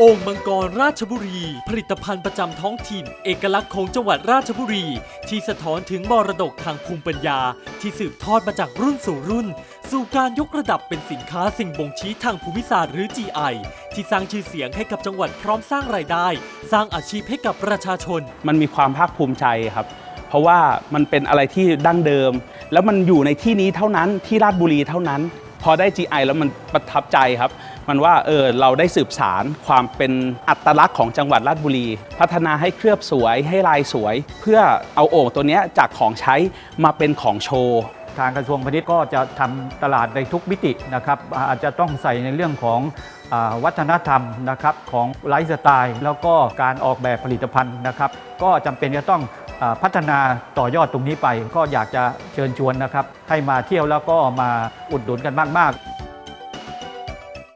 โอ่งมังกรราชบุรี ผลิตภัณฑ์ประจำท้องถิ่น เอกลักษณ์ของจังหวัดราชบุรี ที่สะท้อนถึงมรดกทางภูมิปัญญา ที่สืบทอดมาจากรุ่นสู่รุ่น สู่การยกระดับเป็นสินค้าสิ่งบ่งชี้ทางภูมิศาสตร์หรือ GI ที่สร้างชื่อเสียงให้กับจังหวัดพร้อมสร้างรายได้ สร้างอาชีพให้กับประชาชน มันมีความภาคภูมิใจครับ เพราะว่ามันเป็นอะไรที่ดั้งเดิม แล้วมันอยู่ในที่นี้เท่านั้นที่ราชบุรีเท่านั้น พอได้ GI แล้วมันประทับใจครับ มันว่าเออเราได้สืบสารความเป็นอัตลักษณ์ของจังหวัดราชบุรี พัฒนาให้เคลือบสวยให้ลายสวย เพื่อเอาโอ่งตัวนี้จากของใช้มาเป็นของโชว์ทางกระทรวงพาณิชย์ก็จะทำตลาดในทุกมิตินะครับอาจจะต้องใส่ในเรื่องของวัฒนธรรมนะครับของไลฟ์สไตล์ แล้วก็การออกแบบผลิตภัณฑ์นะครับก็จำเป็นจะต้องพัฒนาต่อยอดตรงนี้ไป ก็อยากจะเชิญชวนนะครับให้มาเที่ยวแล้วก็มาอุดหนุนกันมาก ๆ